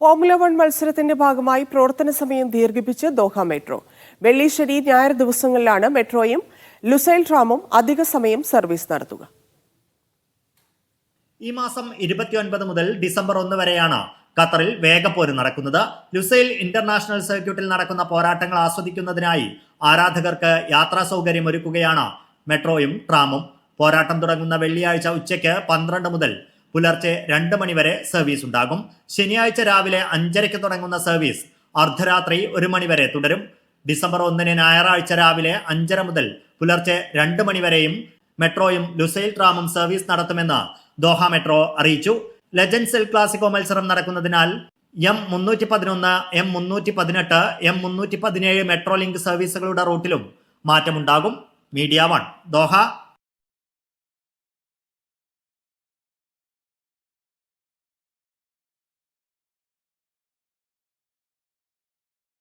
Formula one മത്സരത്തിന്റെ ഭാഗമായി പ്രവർത്തന സമയം ദീർഘിപ്പിച്ച് ദോഹ മെട്രോ. വെള്ളി ശനി ഞായർ ദിവസങ്ങളിലാണ് മെട്രോയും ലുസൈൽ ട്രാമും അധിക സമയം സർവീസ് നടത്തുക. ഈ മാസം ഇരുപത്തിയൊൻപത് മുതൽ ഡിസംബർ ഒന്ന് വരെയാണ് ഖത്തറിൽ വേഗപ്പോര് നടക്കുന്നത്. ലുസൈൽ ഇന്റർനാഷണൽ സർക്യൂട്ടിൽ നടക്കുന്ന പോരാട്ടങ്ങൾ ആസ്വദിക്കുന്നതിനായി ആരാധകർക്ക് യാത്രാ സൗകര്യം ഒരുക്കുകയാണ് മെട്രോയും ട്രാമും. പോരാട്ടം തുടങ്ങുന്ന വെള്ളിയാഴ്ച ഉച്ചയ്ക്ക് പന്ത്രണ്ട് മുതൽ പുലർച്ചെ രണ്ട് മണിവരെ സർവീസ് ഉണ്ടാകും. ശനിയാഴ്ച രാവിലെ അഞ്ചരയ്ക്ക് തുടങ്ങുന്ന സർവീസ് അർദ്ധരാത്രി ഒരു മണിവരെ തുടരും. ഡിസംബർ ഒന്നിന് ഞായറാഴ്ച രാവിലെ അഞ്ചര മുതൽ പുലർച്ചെ രണ്ട് മണിവരെയും മെട്രോയും ലുസൈൽ ട്രാമും സർവീസ് നടത്തുമെന്ന് ദോഹ മെട്രോ അറിയിച്ചു. ലെജൻസിൽ ക്ലാസിക്കോ മത്സരം നടക്കുന്നതിനാൽ എം മുന്നൂറ്റി പതിനൊന്ന് എം മുന്നൂറ്റി പതിനെട്ട് എം മുന്നൂറ്റി പതിനേഴ് മെട്രോ ലിങ്ക് സർവീസുകളുടെ റൂട്ടിലും മാറ്റമുണ്ടാകും. Media one Doha.